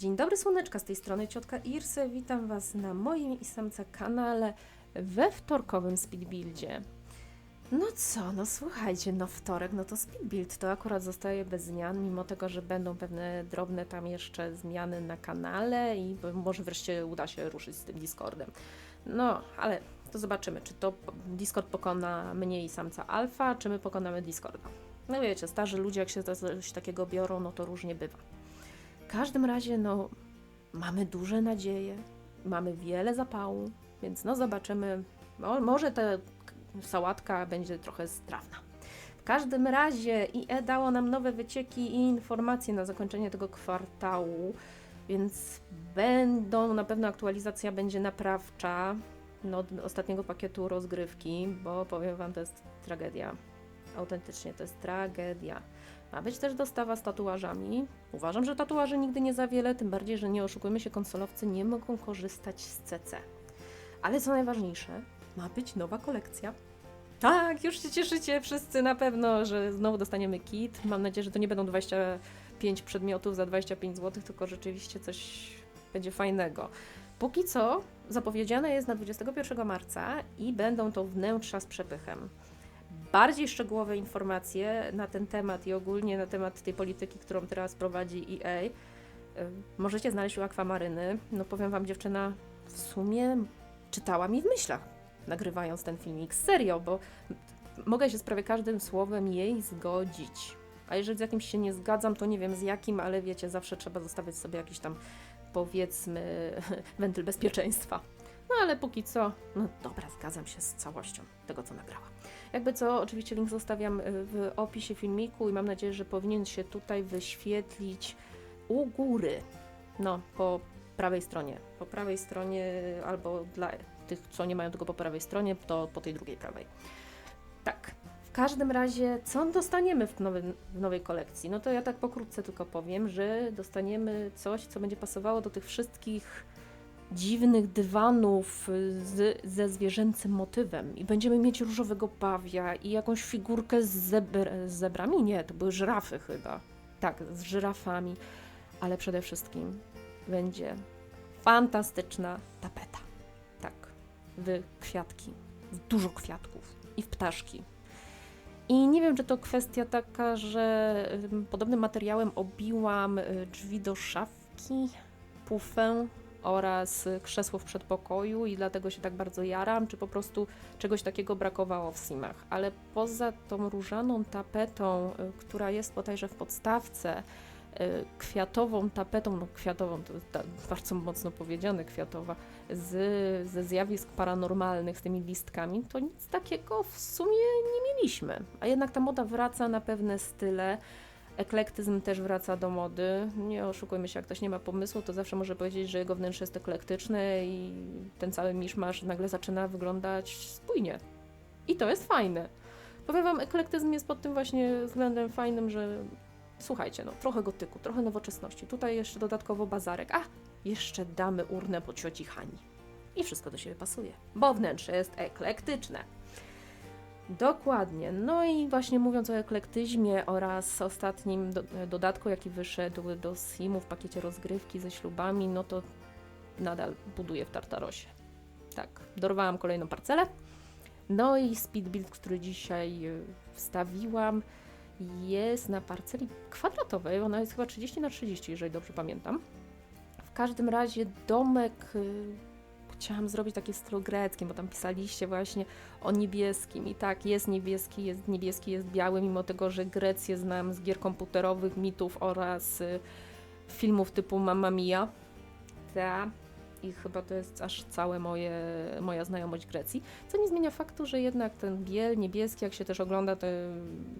Dzień dobry słoneczka, z tej strony ciotka Irse. Witam Was na moim i samca kanale we wtorkowym speedbuildzie. No co, no słuchajcie, no wtorek, no to speedbuild to akurat zostaje bez zmian, mimo tego, że będą pewne drobne tam jeszcze zmiany na kanale i może wreszcie uda się ruszyć z tym Discordem. No, ale to zobaczymy, czy to Discord pokona mnie i samca alfa, czy my pokonamy Discorda. No wiecie, starzy ludzie jak się coś takiego biorą, no to różnie bywa. Każdym razie, no, mamy duże nadzieje, mamy wiele zapału, więc no zobaczymy. Może ta sałatka będzie trochę strawna. W każdym razie IE dało nam nowe wycieki i informacje na zakończenie tego kwartału, więc będą, na pewno aktualizacja będzie naprawcza no, ostatniego pakietu rozgrywki, bo powiem Wam, to jest tragedia. Autentycznie to jest tragedia. Ma być też dostawa z tatuażami. Uważam, że tatuaży nigdy nie za wiele, tym bardziej, że nie oszukujmy się, konsolowcy nie mogą korzystać z CC. Ale co najważniejsze, ma być nowa kolekcja. Tak, już się cieszycie wszyscy na pewno, że znowu dostaniemy kit. Mam nadzieję, że to nie będą 25 przedmiotów za 25 zł, tylko rzeczywiście coś będzie fajnego. Póki co zapowiedziane jest na 21 marca i będą to wnętrza z przepychem bardziej szczegółowe informacje na ten temat i ogólnie na temat tej polityki, którą teraz prowadzi EA, możecie znaleźć u Akwamaryny. No powiem Wam, dziewczyna w sumie czytała mi w myślach, nagrywając ten filmik. Serio, bo mogę się z prawie każdym słowem jej zgodzić. A jeżeli z jakimś się nie zgadzam, to nie wiem z jakim, ale wiecie, zawsze trzeba zostawiać sobie jakiś tam, powiedzmy, wentyl bezpieczeństwa. No ale póki co, no dobra, zgadzam się z całością tego, co nagrała. Jakby co, oczywiście link zostawiam y, w opisie filmiku i mam nadzieję, że powinien się tutaj wyświetlić u góry. No, po prawej stronie. Po prawej stronie albo dla tych, co nie mają tego po prawej stronie, to po tej drugiej prawej. Tak. W każdym razie, co dostaniemy w, w nowej kolekcji? No to ja tak pokrótce tylko powiem, że dostaniemy coś, co będzie pasowało do tych wszystkich dziwnych dywanów y, z, ze zwierzęcym motywem i będziemy mieć różowego pawia i jakąś figurkę z, zebr, z zebrami? Nie, to były żyrafy chyba. Tak, z żyrafami, ale przede wszystkim będzie fantastyczna tapeta. Tak, w kwiatki, w dużo kwiatków i w ptaszki. I nie wiem, czy to kwestia taka, że ym, podobnym materiałem obiłam y, drzwi do szafki, pufę oraz krzesło w przedpokoju i dlatego się tak bardzo jaram, czy po prostu czegoś takiego brakowało w Simach. Ale poza tą różaną tapetą, y, która jest bodajże w podstawce, y, kwiatową tapetą, no kwiatową to bardzo mocno powiedziane kwiatowa, z, ze zjawisk paranormalnych, z tymi listkami, to nic takiego w sumie nie mieliśmy. A jednak ta moda wraca na pewne style. Eklektyzm też wraca do mody. Nie oszukujmy się, jak ktoś nie ma pomysłu, to zawsze może powiedzieć, że jego wnętrze jest eklektyczne i ten cały miszmasz nagle zaczyna wyglądać spójnie. I to jest fajne. Powiem Wam, eklektyzm jest pod tym właśnie względem fajnym, że słuchajcie, no trochę gotyku, trochę nowoczesności. Tutaj jeszcze dodatkowo bazarek. A, jeszcze damy urnę po cioci Hani. I wszystko do siebie pasuje, bo wnętrze jest eklektyczne. Dokładnie. No i właśnie mówiąc o eklektyzmie oraz ostatnim do, dodatku, jaki wyszedł do Simu w pakiecie rozgrywki ze ślubami, no to nadal buduję w Tartarosie. Tak, dorwałam kolejną parcelę. No i speed build, który dzisiaj y, wstawiłam, jest na parceli kwadratowej. Ona jest chyba 30 na 30, jeżeli dobrze pamiętam. W każdym razie domek y, chciałam zrobić takie w stylu greckim, bo tam pisaliście właśnie o niebieskim. I tak, jest niebieski, jest niebieski, jest biały, mimo tego, że Grecję znam z gier komputerowych, mitów oraz y, filmów typu Mamma Mia. Ta. I chyba to jest aż całe moje, moja znajomość Grecji. Co nie zmienia faktu, że jednak ten biel niebieski, jak się też ogląda te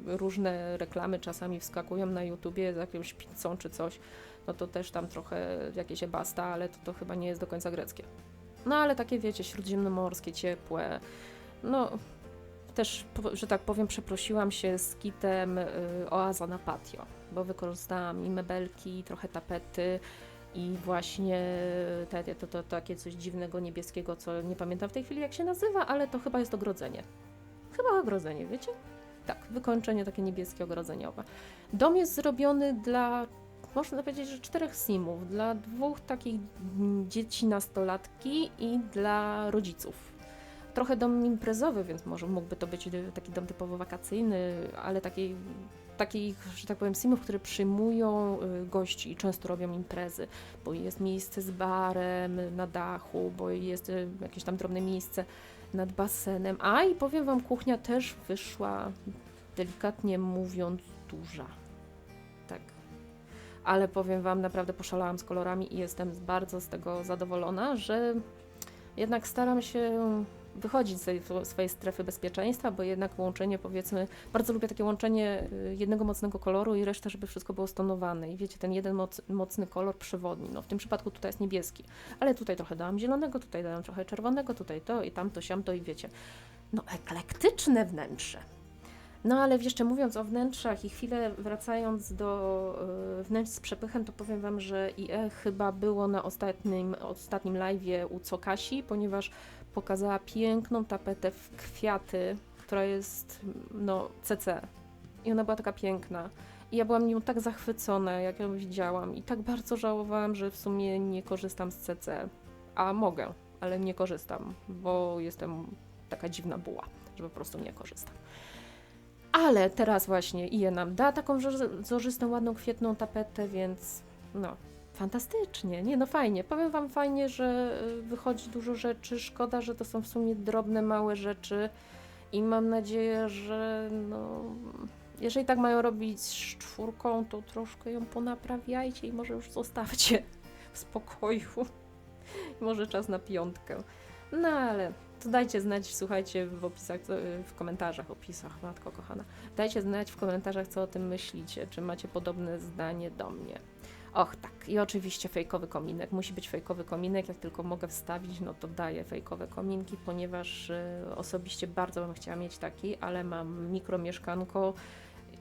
różne reklamy, czasami wskakują na YouTubie z jakąś pizzą czy coś, no to też tam trochę jakieś basta, ale to, to chyba nie jest do końca greckie. No ale takie wiecie, śródziemnomorskie, ciepłe. No też, że tak powiem, przeprosiłam się z kitem y, Oaza na patio, bo wykorzystałam i mebelki, i trochę tapety i właśnie te, to, to, takie coś dziwnego niebieskiego, co nie pamiętam w tej chwili jak się nazywa, ale to chyba jest ogrodzenie. Chyba ogrodzenie, wiecie? Tak, wykończenie takie niebieskie ogrodzeniowe. Dom jest zrobiony dla można powiedzieć, że czterech simów. Dla dwóch takich dzieci nastolatki i dla rodziców. Trochę dom imprezowy, więc może mógłby to być taki dom typowo wakacyjny, ale taki, takich, że tak powiem, simów, które przyjmują y, gości i często robią imprezy, bo jest miejsce z barem na dachu, bo jest y, jakieś tam drobne miejsce nad basenem. A i powiem Wam, kuchnia też wyszła, delikatnie mówiąc, duża. Tak. Ale powiem Wam, naprawdę poszalałam z kolorami i jestem bardzo z tego zadowolona, że jednak staram się wychodzić z tej swojej strefy bezpieczeństwa, bo jednak łączenie, powiedzmy, bardzo lubię takie łączenie y, jednego mocnego koloru i reszta, żeby wszystko było stonowane. I wiecie, ten jeden moc, mocny kolor przewodni. No w tym przypadku tutaj jest niebieski, ale tutaj trochę dałam zielonego, tutaj dałam trochę czerwonego, tutaj to i tamto, siamto i wiecie. No eklektyczne wnętrze. No ale jeszcze mówiąc o wnętrzach i chwilę wracając do y, wnętrz z przepychem, to powiem Wam, że IE chyba było na ostatnim, ostatnim live'ie u Cokasi, ponieważ pokazała piękną tapetę w kwiaty, która jest no CC. I ona była taka piękna. I ja byłam nią tak zachwycona, jak ją widziałam. I tak bardzo żałowałam, że w sumie nie korzystam z CC. A mogę, ale nie korzystam, bo jestem taka dziwna buła, że po prostu nie korzystam. Ale teraz właśnie IE nam da taką wzor- wzorzystą, ładną, kwietną tapetę, więc no, fantastycznie. Nie, no fajnie. Powiem Wam fajnie, że y, wychodzi dużo rzeczy. Szkoda, że to są w sumie drobne, małe rzeczy i mam nadzieję, że no, jeżeli tak mają robić z czwórką, to troszkę ją ponaprawiajcie i może już zostawcie w spokoju. może czas na piątkę. No ale to dajcie znać, słuchajcie w opisach, w komentarzach, opisach, matko kochana. Dajcie znać w komentarzach, co o tym myślicie, czy macie podobne zdanie do mnie. Och, tak, i oczywiście fejkowy kominek. Musi być fejkowy kominek, jak tylko mogę wstawić, no to daję fejkowe kominki, ponieważ y, osobiście bardzo bym chciała mieć taki, ale mam mikromieszkanko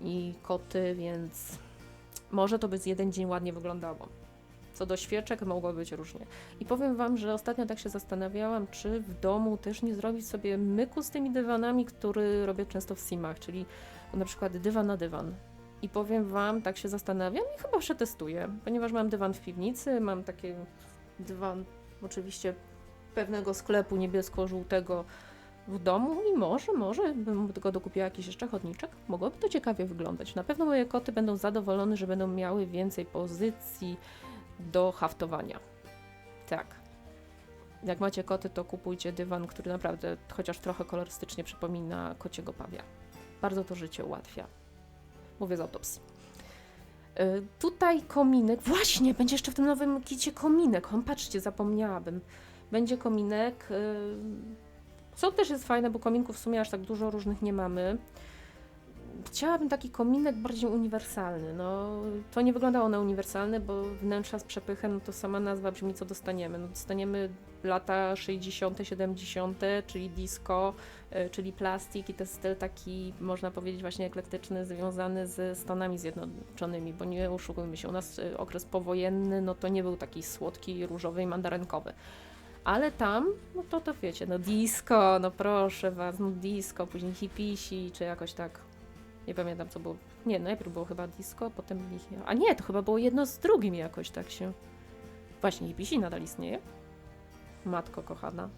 i koty, więc może to by z jeden dzień ładnie wyglądało. Co do świeczek mogło być różnie. I powiem Wam, że ostatnio tak się zastanawiałam, czy w domu też nie zrobić sobie myku z tymi dywanami, który robię często w simach, czyli na przykład dywan na dywan. I powiem Wam, tak się zastanawiam i chyba przetestuję, ponieważ mam dywan w piwnicy, mam taki dywan oczywiście pewnego sklepu niebiesko-żółtego w domu i może, może bym tego dokupiła jakiś jeszcze chodniczek. Mogłoby to ciekawie wyglądać. Na pewno moje koty będą zadowolone, że będą miały więcej pozycji do haftowania. Tak. Jak macie koty, to kupujcie dywan, który naprawdę chociaż trochę kolorystycznie przypomina kociego pawia. Bardzo to życie ułatwia. Mówię z autopsji. Y, Tutaj kominek, właśnie, będzie jeszcze w tym nowym kicie kominek. On, patrzcie, zapomniałabym. Będzie kominek. y, Co też jest fajne, bo kominków w sumie aż tak dużo różnych nie mamy. Chciałabym taki kominek bardziej uniwersalny. No, to nie wyglądało na uniwersalny, bo wnętrza z przepychem, no to sama nazwa brzmi, co dostaniemy. No, dostaniemy lata 60., 70., czyli disco, y, czyli plastik i jest styl taki, można powiedzieć, właśnie eklektyczny, związany z Stanami Zjednoczonymi, bo nie oszukujmy się, u nas y, okres powojenny, no to nie był taki słodki, różowy i mandarynkowy. Ale tam, no to to wiecie, no disco, no proszę was, no disco, później hipisi, czy jakoś tak, nie pamiętam co było. Nie, najpierw było chyba disco, potem a nie, to chyba było jedno z drugim jakoś tak się. Właśnie hipisi nadal istnieje? Matko kochana.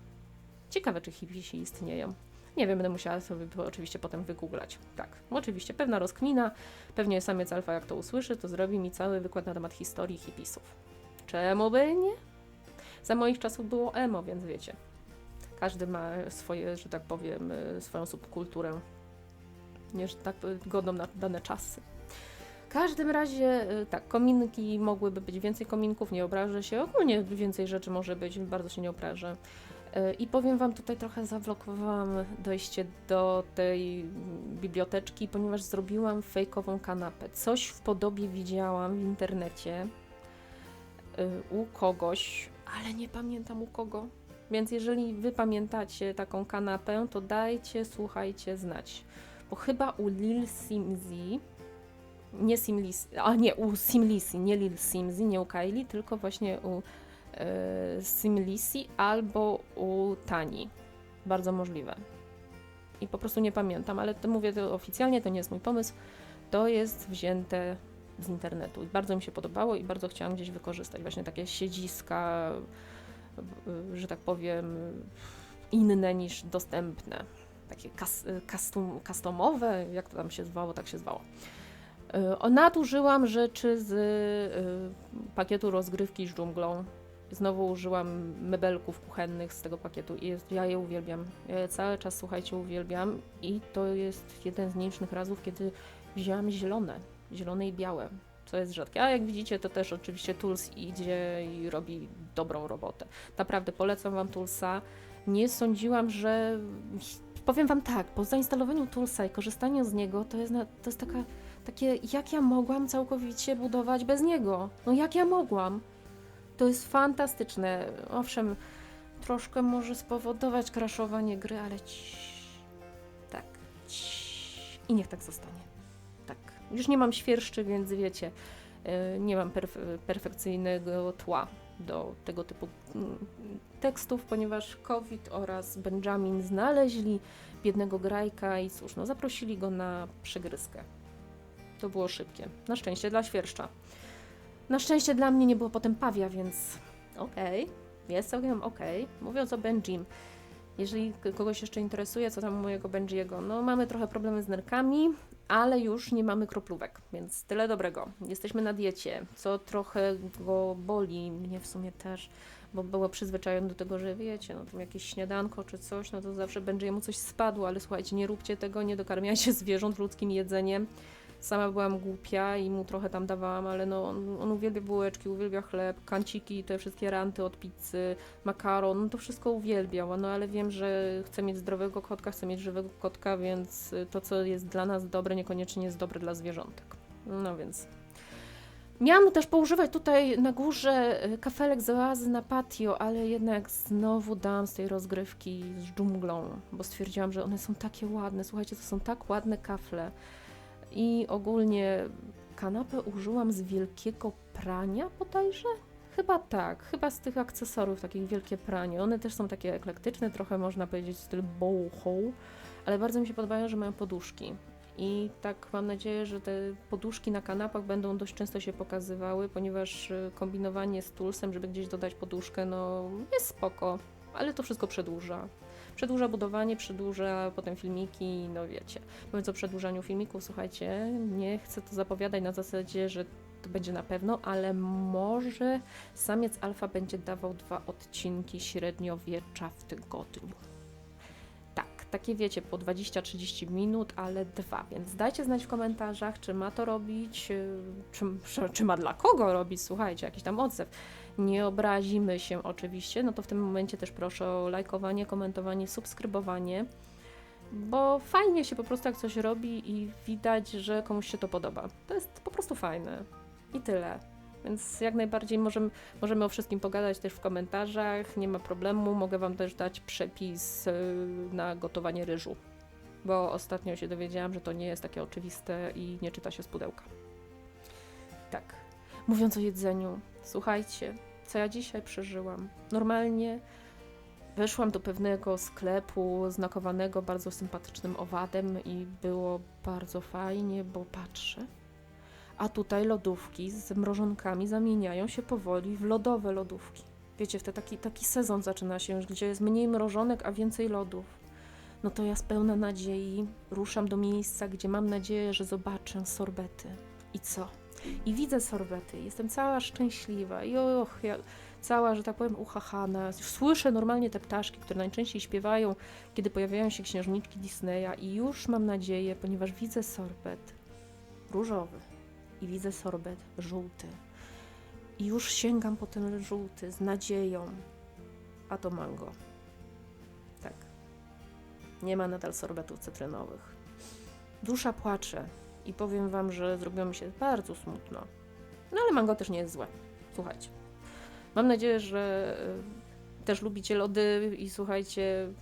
Ciekawe, czy hipisi istnieją. Nie wiem, będę musiała sobie to oczywiście potem wygooglać. Tak, oczywiście, pewna rozkmina, pewnie samiec alfa jak to usłyszy, to zrobi mi cały wykład na temat historii hipisów. Czemu by nie? Za moich czasów było emo, więc wiecie. Każdy ma swoje, że tak powiem, y, swoją subkulturę. Nie, że tak godną na dane czasy. W każdym razie, y, tak, kominki mogłyby być więcej kominków, nie obrażę się. Ogólnie więcej rzeczy może być, bardzo się nie obrażę. Y, I powiem Wam, tutaj trochę zawlokowałam dojście do tej biblioteczki, ponieważ zrobiłam fejkową kanapę. Coś w podobie widziałam w internecie y, u kogoś, ale nie pamiętam u kogo. Więc jeżeli Wy pamiętacie taką kanapę, to dajcie, słuchajcie, znać. Bo chyba u Lil Simzi, nie Simlisi, a nie, u Simlisi, nie Lil Simzi, nie u Kylie, tylko właśnie u e, Simlisi albo u Tani. Bardzo możliwe. I po prostu nie pamiętam, ale to mówię to oficjalnie, to nie jest mój pomysł. To jest wzięte z internetu. I bardzo mi się podobało i bardzo chciałam gdzieś wykorzystać właśnie takie siedziska, y, że tak powiem, inne niż dostępne. Takie kas, y, custom, customowe, jak to tam się zwało, tak się zwało. Y, Nadużyłam rzeczy z y, pakietu rozgrywki z dżunglą. Znowu użyłam mebelków kuchennych z tego pakietu i jest, ja je uwielbiam. Ja je cały czas, słuchajcie, uwielbiam i to jest jeden z nielicznych razów, kiedy wzięłam zielone, zielone i białe, co jest rzadkie. A jak widzicie, to też oczywiście Tools idzie i robi dobrą robotę. Naprawdę polecam Wam Toolsa. Nie sądziłam, że... Powiem Wam tak, po zainstalowaniu Toolsa i korzystaniu z niego, to jest, to jest taka, takie, jak ja mogłam całkowicie budować bez niego? No jak ja mogłam? To jest fantastyczne. Owszem, troszkę może spowodować kraszowanie gry, ale tak. I niech tak zostanie. Tak. Już nie mam świerszczy, więc wiecie, y, nie mam perf perfekcyjnego tła do tego typu mm, tekstów, ponieważ COVID oraz Benjamin znaleźli biednego grajka i cóż, no zaprosili go na przegryzkę. To było szybkie. Na szczęście dla świerszcza. Na szczęście dla mnie nie było potem pawia, więc okej, jest całkiem okej. Mówiąc o Benjim, jeżeli kogoś jeszcze interesuje, co tam u mojego Benjiego, no mamy trochę problemy z nerkami, ale już nie mamy kroplówek, więc tyle dobrego. Jesteśmy na diecie, co trochę go boli, mnie w sumie też, bo było przyzwyczajony do tego, że wiecie, no tam jakieś śniadanko czy coś, no to zawsze będzie mu coś spadło, ale słuchajcie, nie róbcie tego, nie dokarmiajcie zwierząt ludzkim jedzeniem. Sama byłam głupia i mu trochę tam dawałam, ale no on, on uwielbia bułeczki, uwielbia chleb, kanciki, te wszystkie ranty od pizzy, makaron, no to wszystko uwielbiał, no ale wiem, że chce mieć zdrowego kotka, chce mieć żywego kotka, więc to, co jest dla nas dobre, niekoniecznie jest dobre dla zwierzątek. No więc... Miałam też poużywać tutaj na górze y, kafelek z oazy na patio, ale jednak znowu dałam z tej rozgrywki z dżunglą, bo stwierdziłam, że one są takie ładne. Słuchajcie, to są tak ładne kafle. I ogólnie kanapę użyłam z wielkiego prania bodajże? Chyba tak, chyba z tych akcesoriów, takich wielkie pranie. One też są takie eklektyczne, trochę można powiedzieć w stylu boho, ale bardzo mi się podobają, że mają poduszki. I tak mam nadzieję, że te poduszki na kanapach będą dość często się pokazywały, ponieważ y, kombinowanie z tulsem, żeby gdzieś dodać poduszkę, no jest spoko, ale to wszystko przedłuża. Przedłuża budowanie, przedłuża potem filmiki, no wiecie. Mówiąc o przedłużaniu filmików, słuchajcie, nie chcę to zapowiadać na zasadzie, że to będzie na pewno, ale może samiec alfa będzie dawał dwa odcinki średniowiecza w tygodniu. Tak, takie wiecie, po 20-30 minut, ale dwa, więc dajcie znać w komentarzach, czy ma to robić, yy, czy, czy, czy ma dla kogo robić, słuchajcie, jakiś tam odzew. Nie obrazimy się oczywiście, no to w tym momencie też proszę o lajkowanie, komentowanie, subskrybowanie, bo fajnie się po prostu jak coś robi i widać, że komuś się to podoba. To jest po prostu fajne. I tyle. Więc jak najbardziej możemy, możemy o wszystkim pogadać też w komentarzach, nie ma problemu. Mogę Wam też dać przepis yy, na gotowanie ryżu, bo ostatnio się dowiedziałam, że to nie jest takie oczywiste i nie czyta się z pudełka. Tak. Mówiąc o jedzeniu, słuchajcie, co ja dzisiaj przeżyłam. Normalnie weszłam do pewnego sklepu znakowanego bardzo sympatycznym owadem i było bardzo fajnie, bo patrzę. A tutaj lodówki z mrożonkami zamieniają się powoli w lodowe lodówki. Wiecie, w taki, taki sezon zaczyna się już, gdzie jest mniej mrożonek, a więcej lodów. No to ja z pełna nadziei ruszam do miejsca, gdzie mam nadzieję, że zobaczę sorbety. I co? I widzę sorbety. Jestem cała szczęśliwa. I och, ja cała, że tak powiem, uchachana. Już słyszę normalnie te ptaszki, które najczęściej śpiewają, kiedy pojawiają się księżniczki Disneya i już mam nadzieję, ponieważ widzę sorbet różowy i widzę sorbet żółty. I już sięgam po ten żółty z nadzieją. A to mango. Tak. Nie ma nadal sorbetów cytrynowych. Dusza płacze i powiem wam, że zrobiło mi się bardzo smutno. No ale mango też nie jest złe. Słuchajcie. Mam nadzieję, że y, też lubicie lody i słuchajcie,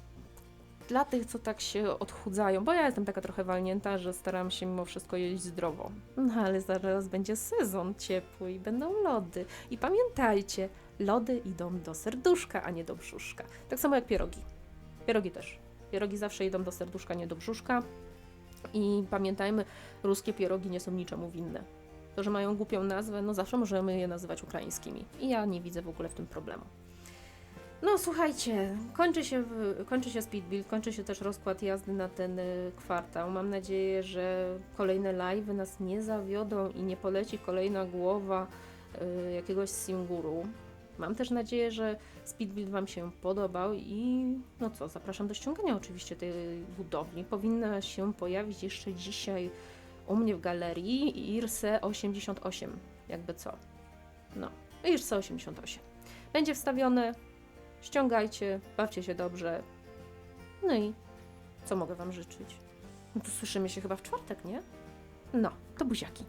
dla tych, co tak się odchudzają, bo ja jestem taka trochę walnięta, że staram się mimo wszystko jeść zdrowo. No ale zaraz będzie sezon ciepły i będą lody. I pamiętajcie, lody idą do serduszka, a nie do brzuszka. Tak samo jak pierogi. Pierogi też. Pierogi zawsze idą do serduszka, nie do brzuszka. I pamiętajmy, ruskie pierogi nie są niczemu winne. To, że mają głupią nazwę, no zawsze możemy je nazywać ukraińskimi. I ja nie widzę w ogóle w tym problemu. No słuchajcie, kończy się, kończy się speed build, kończy się też rozkład jazdy na ten y, kwartał. Mam nadzieję, że kolejne live'y nas nie zawiodą i nie poleci kolejna głowa y, jakiegoś Singuru. Mam też nadzieję, że speed build Wam się podobał i no co, zapraszam do ściągania oczywiście tej budowli. Powinna się pojawić jeszcze dzisiaj u mnie w galerii IRSE 88, jakby co. No, IRSE 88. Będzie wstawione, ściągajcie, bawcie się dobrze. No i co mogę Wam życzyć? No to słyszymy się chyba w czwartek, nie? No, to buziaki.